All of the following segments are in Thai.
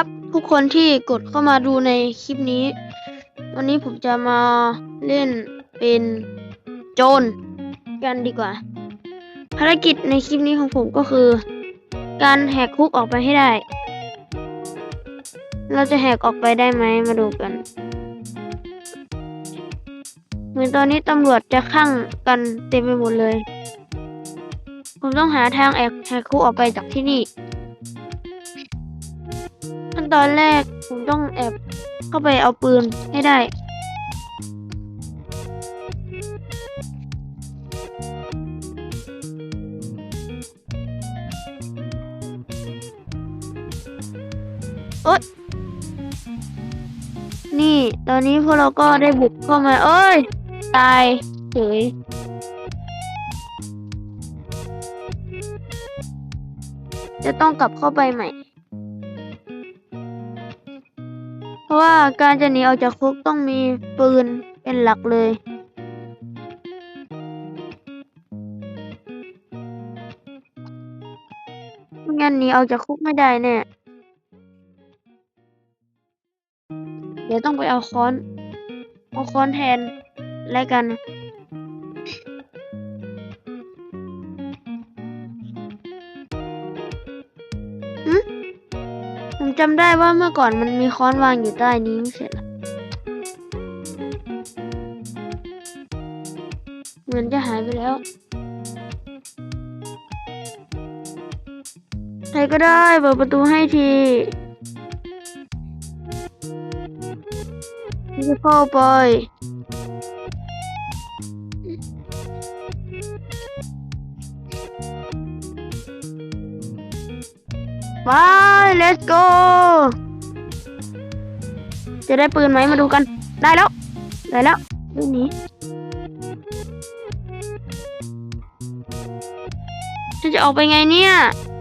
ครับ ทุกคนที่กดเข้ามาดูในคลิปนี้ วันนี้ผมจะมาเล่นเป็นโจรกันดีกว่า ภารกิจในคลิปนี้ของผมก็คือ การแหกคุกออกไปให้ได้ เราจะแหกออกไปได้ไหมมาดูกัน เหมือนตอนนี้ตำรวจจะข้างกันเต็มไปหมดเลย ผมต้องหาทางแอกแหกคุกออกไปจากที่นี่ ขั้นตอนแรกผมต้องแอบเข้าไปเอาปืนให้ได้ โอ๊ยนี่ ตอนนี้พวกเราก็ได้บุกเข้ามา เอ้ย ตายเฉยจะต้องกลับเข้าไปใหม่ ว่าการจะหนีออกจากคุกต้องมีปืนเป็นหลักเลยไม่งั้นหนีออกจากคุกไม่ได้แน่เดี๋ยวต้องไปเอาค้อน เอาค้อนแทนแล้วกัน จำได้ว่าเมื่อก่อนมันมีค้อนวางอยู่ใต้นี้ไม่ใช่เหรอเหมือนจะหายไปแล้ว ใครก็ได้เปิดประตูให้ทีจะเข้าไปไป let's go จะได้ปืนไหมมาดูกัน ได้แล้ว ได้แล้วเรื่นี้ฉันจะออกไปไงเนี่ย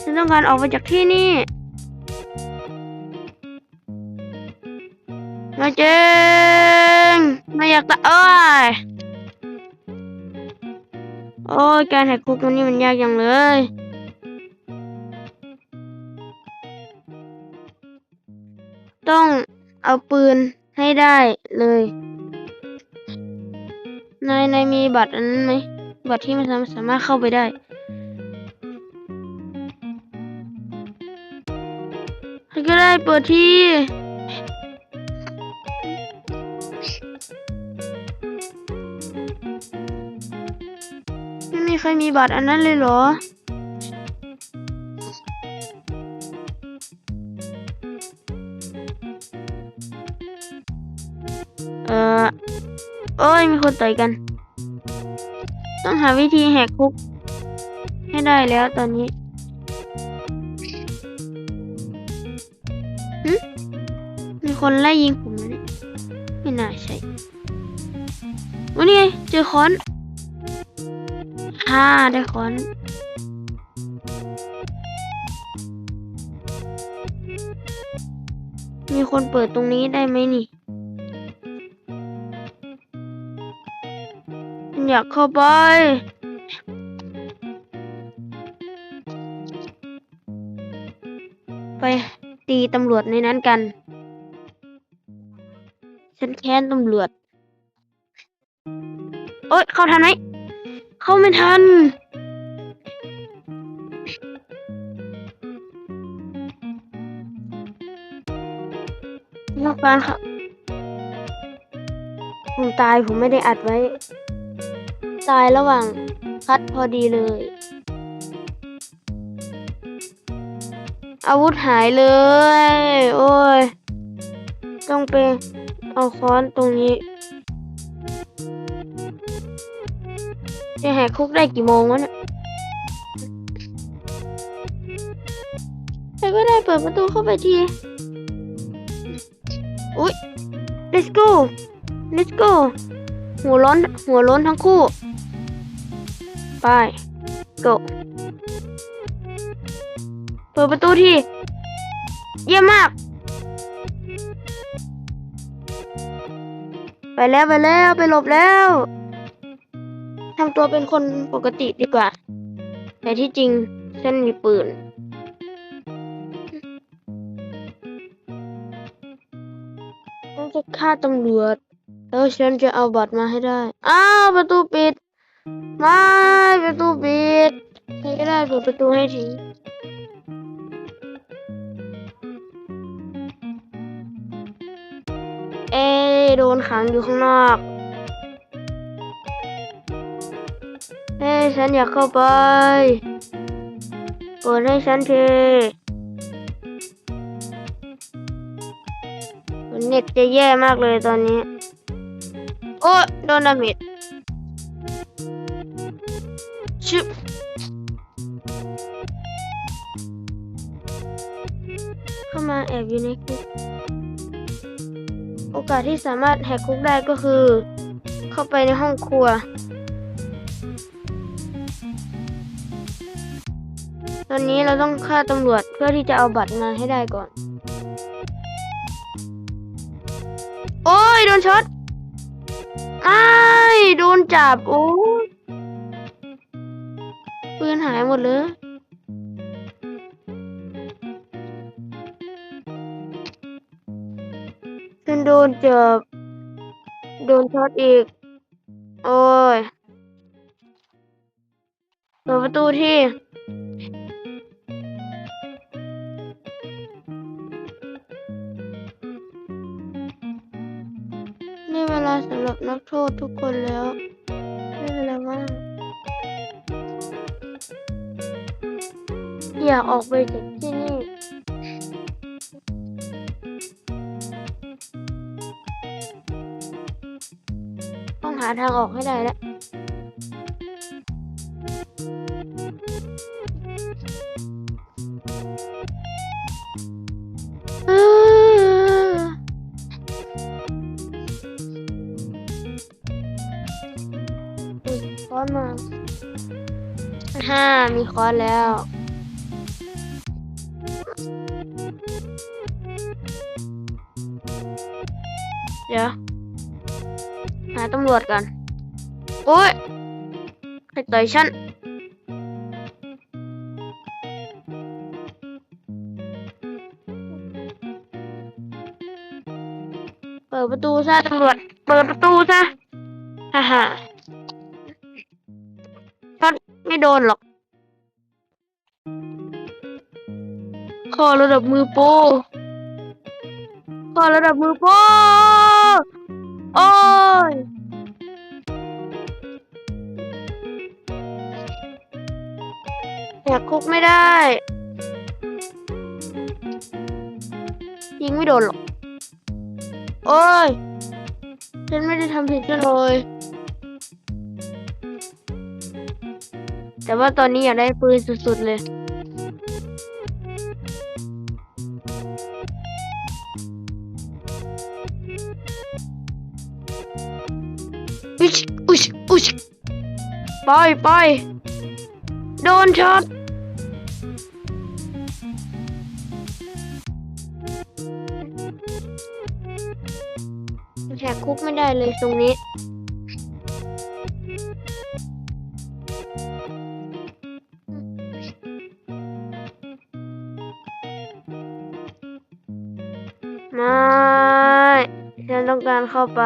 ฉันต้องการออกไปจากที่นี่มาเจงไม่อยากตะเอ้ย โอ้ยการแหกคุกตรงนี้มันยากอย่างเลย ต้องเอาปืนให้ได้เลย นายนายมีบัตรอันนั้นไหม บัตรที่มันสามารถเข้าไปได้ใครก็ได้เปิดที่ ไม่มีใครมีบัตรอันนั้นเลยเหรอ อ้ยมีคนต่อยกัน ต้องหาวิธีแหกคุก ให้ได้แล้วตอนนี้มีคนไล่ยิงผมนะเนี่ยไม่น่าใช่วันนี้ไงเจอค้อนฮ่าได้ค้อนมีคนเปิดตรงนี้ได้ไหมนี่ อยากเข้าไป ไปตีตำรวจในนั้นกัน ฉันแค้นตำรวจ โอ๊ย เข้าทันไหม เข้าไม่ทันนักการครับผมตายผมไม่ได้อัดไว้ ตายระหว่างคัดพอดีเลย อาวุธหายเลย โอ้ย ต้องไปเอาค้อนตรงนี้จะแหกคุกได้กี่โมงวะเนี่ยใครก็ได้เปิดประตูเข้าไปที อุ๊ย let's go let's go หัวร้อน หัวร้อนทั้งคู่ ไป go เปิดประตูทีเยี่ยมมาก ไปแล้วไปแล้วไปหลบแล้วทำตัวเป็นคนปกติดีกว่า แต่ที่จริงฉันมีปืนจะฆ่าตำรวจ แล้วฉันจะเอาบัตรมาให้ได้ อ้าว ประตูปิด ไม่ประตูปิดใครก็ได้เปิดประตูให้ทีเอ๊โดนขังอยู่ข้างนอก เอ้ฉันอยากเข้าไป เปิดให้ฉันทีเน็ตจะแย่มากเลยตอนนี้ โอ้โดนดาเมจ ชึบเข้ามาแอบอยู่ในคุกโอกาสที่สามารถแหกคุกได้ก็คือ เข้าไปในห้องครัว ตอนนี้เราต้องฆ่าตำรวจเพื่อที่จะเอาบัตรมาให้ได้ก่อน โอ้ย โดนช็อตอ้าย โดนจับ โอ้ ปืนหายหมดเลยฉันโดนเจับโดนช็อตอีก โอ้ยเปิดประตูที่นี่เวลาสำหรับนักโทษทุกคนแล้วไม่เป็นไรมาก อยากออกไปจากที่นี่ต้องหาทางออกให้ได้แล้วเอออุ๊ยค้อนมาห้ามีค้อนแล้วำรวจกัน โอ้ยใครต่อยฉันเปิดประตูซะตำรวจ เปิดประตูซะฮ่าฮ่าช็อตไม่โดนหรอกขอระดับมือโปรขอระดับมือโปรโอ้ย กคุกไม่ได้ ยิงไม่โดนหรอก โอ้ย ฉันไม่ได้ทำผิดเลย แต่ว่าตอนนี้อยากได้ปืนสุดๆเลยอุชอุชอุชไปไปโดนช็อต คุกไม่ได้เลยตรงนี้ ไม่ ฉันต้องการเข้าไป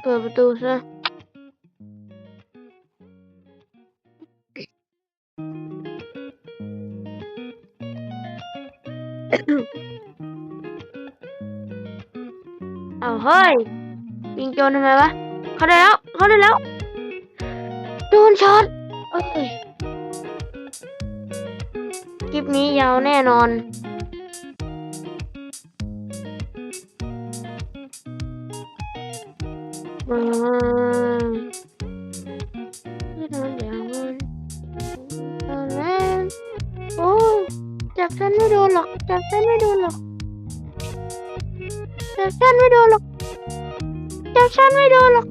เปิดประตูซะ เฮ้ยยิงโจรทำไมวะเขาได้แล้วเขาได้แล้วโดนช็อตเอ้ยคลิปนี้ยาวแน่นอน มาไม่นอนอย่างมันตอนนั้นโอ้ยจับฉันไม่โดนหรอก จับฉันไม่โดนหรอกจับฉันไม่โดนหรอก ฉันไม่โดนหรอก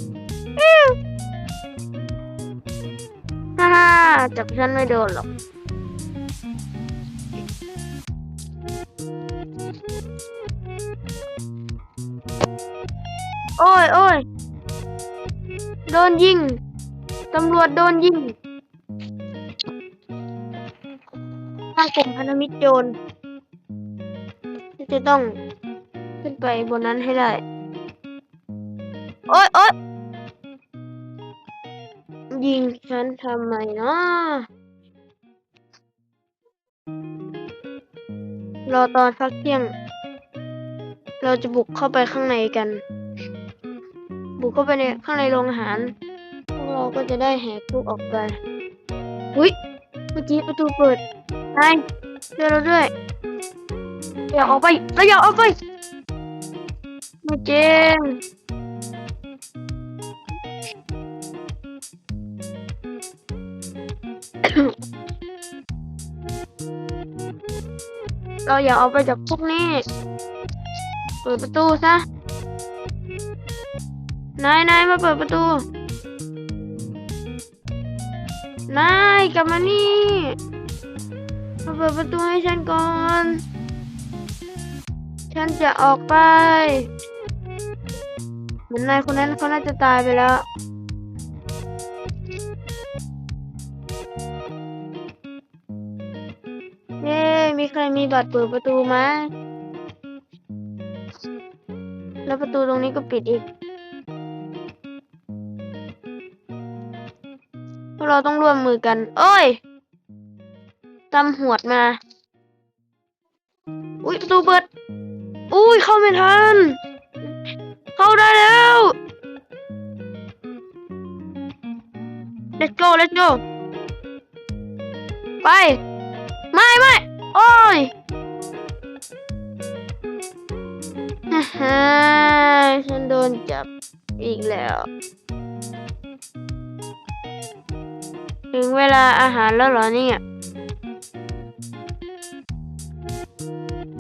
ฮ่าฮ่าจับฉันไม่โดนหรอกโอ้ยโอ้ยโดนยิง ตำรวจโดนยิงข้างกลุ่มพันธมิตรโจรจะต้องขึ้นไปบนนั้นให้ได้ โอ๊ยโอ๊ยยิงฉันทำไมเนาะรอตอนพักเที่ยง เราจะบุกเข้าไปข้างในกัน บุกเข้าไปในข้างในโรงอาหารพวกเราก็จะได้แหกคุกออกไปอุ้ยเมื่อกี้ประตูเปิดนายช่วยเราด้วยอย่าออกไปเราอย่าออกไปไม่เจง เราอย่าเอาไปจากพวกนี้เปิดประตูซะนายนายมาเปิดประตู นายกลับมานี่ มาเปิดประตูให้ฉันก่อน ฉันจะออกไป เหมือนนายคนนั้นเขาน่าจะตายไปแล้ว มีใครมีบัตรเปิดประตูไหมแล้วประตูตรงนี้ก็ปิดอีกพวกเราต้องร่วมมือกัน โอ้ยตำหวดมา อุ้ยประตูเปิด อุ้ยเข้าไม่ทัน เข้าได้แล้ว let's go let's go ไป ไม่ไม่โอ้ย ฮ่าฮ่าฉันโดนจับอีกแล้ว ถึงเวลาอาหารแล้วเหรอเนี่ย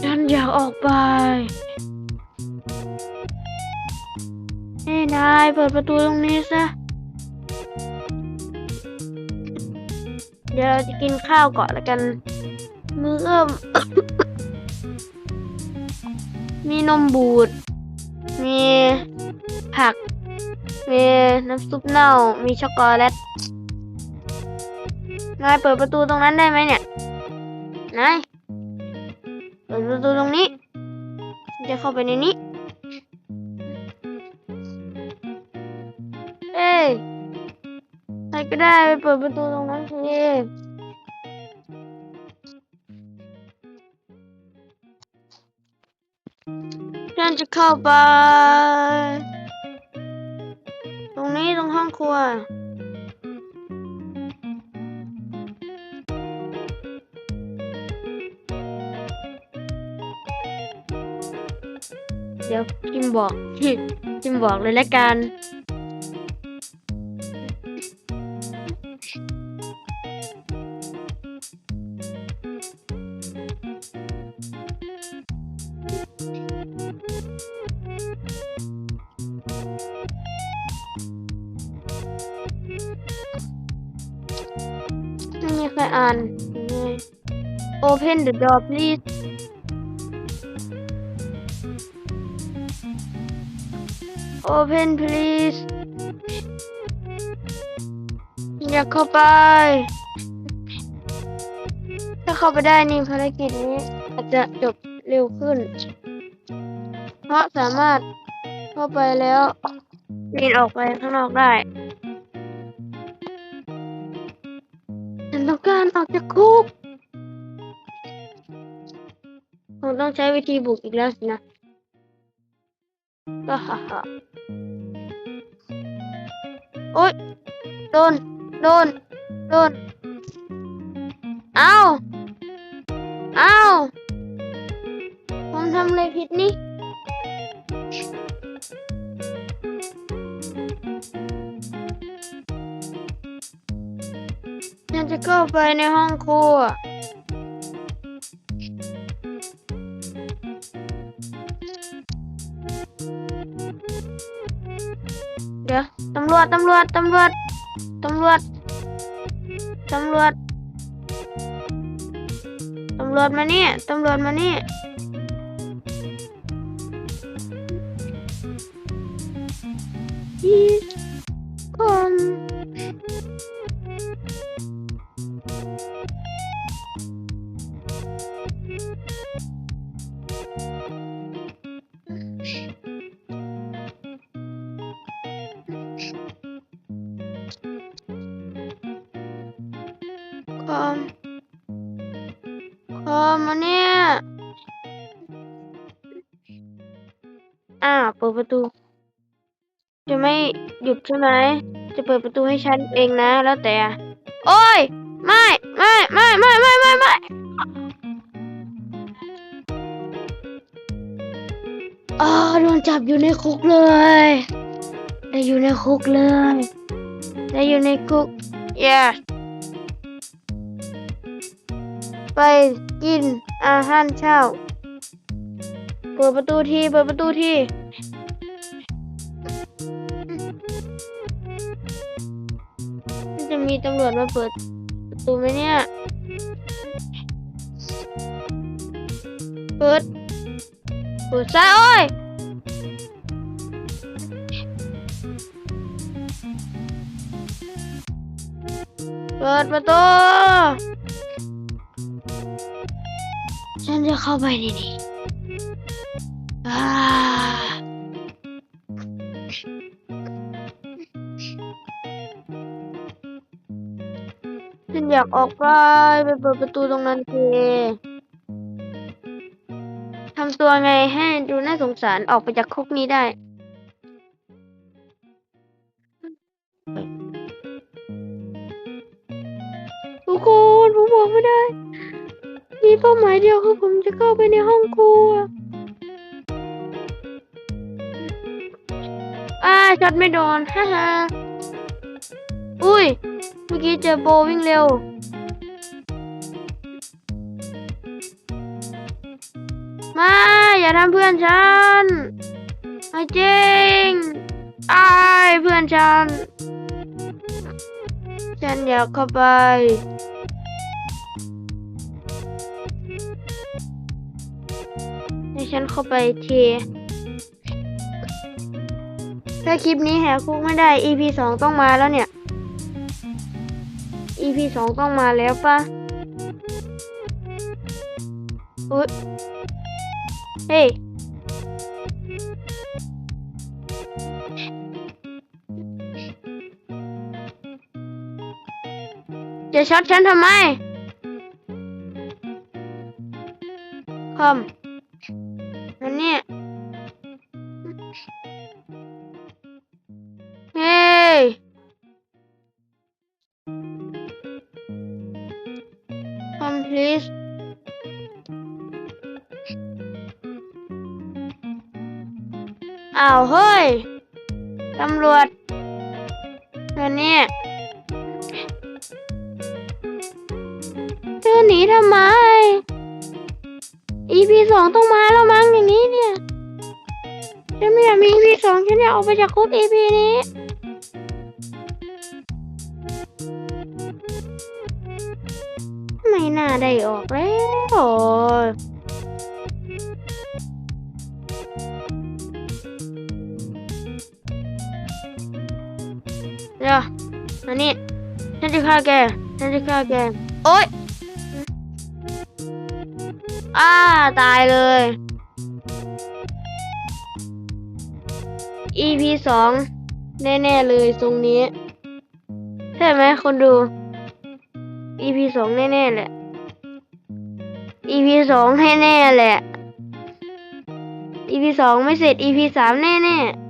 ฉันอยากออกไปเฮ้ยนายเปิดประตูตรงนี้ซะ เดี๋ยวเราจะกินข้าวก่อนแล้วกัน มือเอิ่ม มีนมบูด มีผัก มีน้ำซุปเน่า มีช็อกโกแลต นายเปิดประตูตรงนั้นได้ไหมเนี่ย นาย เปิดประตูตรงนี้ จะเข้าไปในนี้ เอ้ยใครก็ได้ไปเปิดประตูตรงนั้นที ฉันจะเข้าไป ตรงนี้ตรงห้องครัว เดี๋ยวจิมบอกจิมบอกเลยละกัน อ่าน Open the door please Open please อยากเข้าไป ถ้าเข้าไปได้นี่ภารกิจนี้อาจจะจบเร็วขึ้น เพราะสามารถเข้าไปแล้วปีนออกไปข้างนอกได้ อออกจากคุกคงต้องใช้วิธีบุกอีกแล้วสินะก็ฮ่าฮ่าโอ๊ยโดน โดน โดน เอาเอาผมทำอะไรผิดนี่ ฉันจะเข้าไปในห้องครัว เดี๋ยวตำรวจ ตำรวจ ตำรวจ ตำรวจ ตำรวจ ตำรวจมานี่ ตำรวจมานี่ Please จะไม่หยุดใช่ไหม จะเปิดประตูให้ฉันเองนะ แล้วแต่ โอ้ย ไม่ ไม่ ไม่ ไม่ ไม่ ไม่ ไม่อ๋อโดนจับอยู่ในคุกเลย ได้อยู่ในคุกเลย ได้อยู่ในคุก yes ไปกินอาหารเช้า เปิดประตูที เปิดประตูที ตำรวจมาเปิดประตูไหมเนี่ย เปิด เปิดซะโอ้ยเปิดประตู ฉันจะเข้าไปในนี้ อยากออกไปไปเปิดประตูตรงนั้นทีทำตัวไงให้ดูน่าสงสารออกไปจากคุกนี้ได้ ทุกคนผมบอกไม่ได้ มีเป้าหมายเดียวคือผมจะเข้าไปในห้องครัวอ่าช็อตไม่โดน ฮ่าฮ่าอุ้ย กี้เจอโบวิ่งเร็ว มา อย่าทำเพื่อนฉันไม่จริงไอายเพื่อนฉัน ฉันอยากเข้าไปให้ฉันเข้าไปทีถ้าคลิปนี้แหกคุกไม่ได้ EP สองต้องมาแล้วเนี่ย EP สองต้องมาแล้วปะอุ๊ยเฮ้ยจะช็อตฉันทำไมคอม อ้าวเฮ้ย ตำรวจอันเนี้ยเธอหนีทำไม EP สองต้องมาแล้วมั้งอย่างนี้เนี่ย ฉันไม่อยากมี EP สองฉันอยากออกไปจากคุก EP นี้ไม่น่าได้ออกแล้วาแกฉันจะฆ่าแกโอ๊ยอ้าตายเลย EP สองแน่ๆเลยตรงนี้ ใช่ไหมคนดู EP สองแน่ๆแหละ EP สองให้แน่แหละ EP สองไม่เสร็จ EP สามแน่ๆ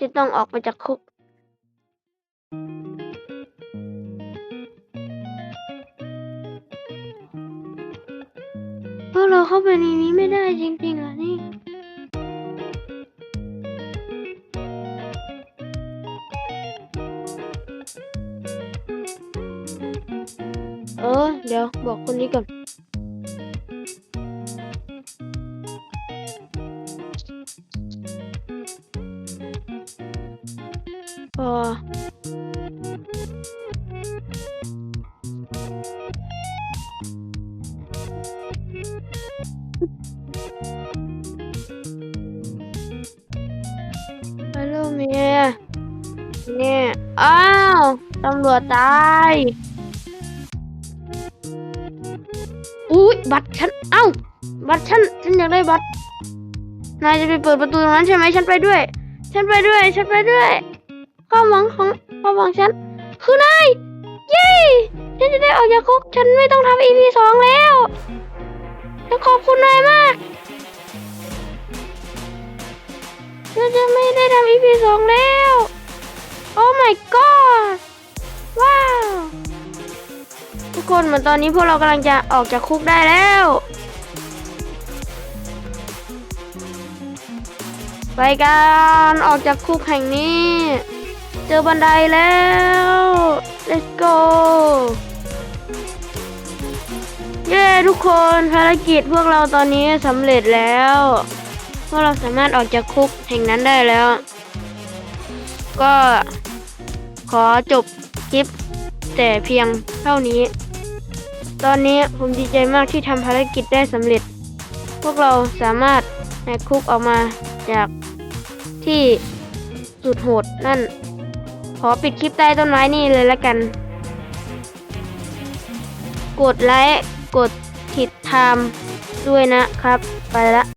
จะต้องออกไปจากคุก พวกเราเข้าไปในนี้ไม่ได้จริงๆเหรอนี่เออ เดี๋ยวบอกคนนี้ก่อน ตำรวจตายอุ้ยบัตรฉัน เอ้า บัตรฉัน ฉันอยากได้บัตร นายจะไปเปิดประตูตรงนั้นใช่ไหมฉันไปด้วย ฉันไปด้วย ฉันไปด้วย ความหวังของความหวังฉัน คือนาย เย้ฉฉันจะได้ออกจากคุก ฉันไม่ต้องทำ EP สองแล้ว ฉันขอบคุณนายมาก ฉันจะไม่ได้ทำ EP สองแล้ว โอ้ my god ว้าว ทุกคนเหมือนตอนนี้พวกเรากำลังจะออกจากคุกได้แล้วไปกันออกจากคุกแห่งนี้ เจอบันไดแล้ว let's go เย้ทุกคนภารกิจพวกเราตอนนี้สำเร็จแล้วพวกเราสามารถออกจากคุกแห่งนั้นได้แล้ว ก็ขอจบ คลิป แต่เพียงเท่านี้ ตอนนี้ผมดีใจมากที่ทำภารกิจได้สำเร็จ พวกเราสามารถแหกคุกออกมาจากที่สุดโหดนั่น ขอปิดคลิปใต้ต้นไม้นี่เลยละกัน กดไลค์ กดติดตามด้วยนะครับ ไปละ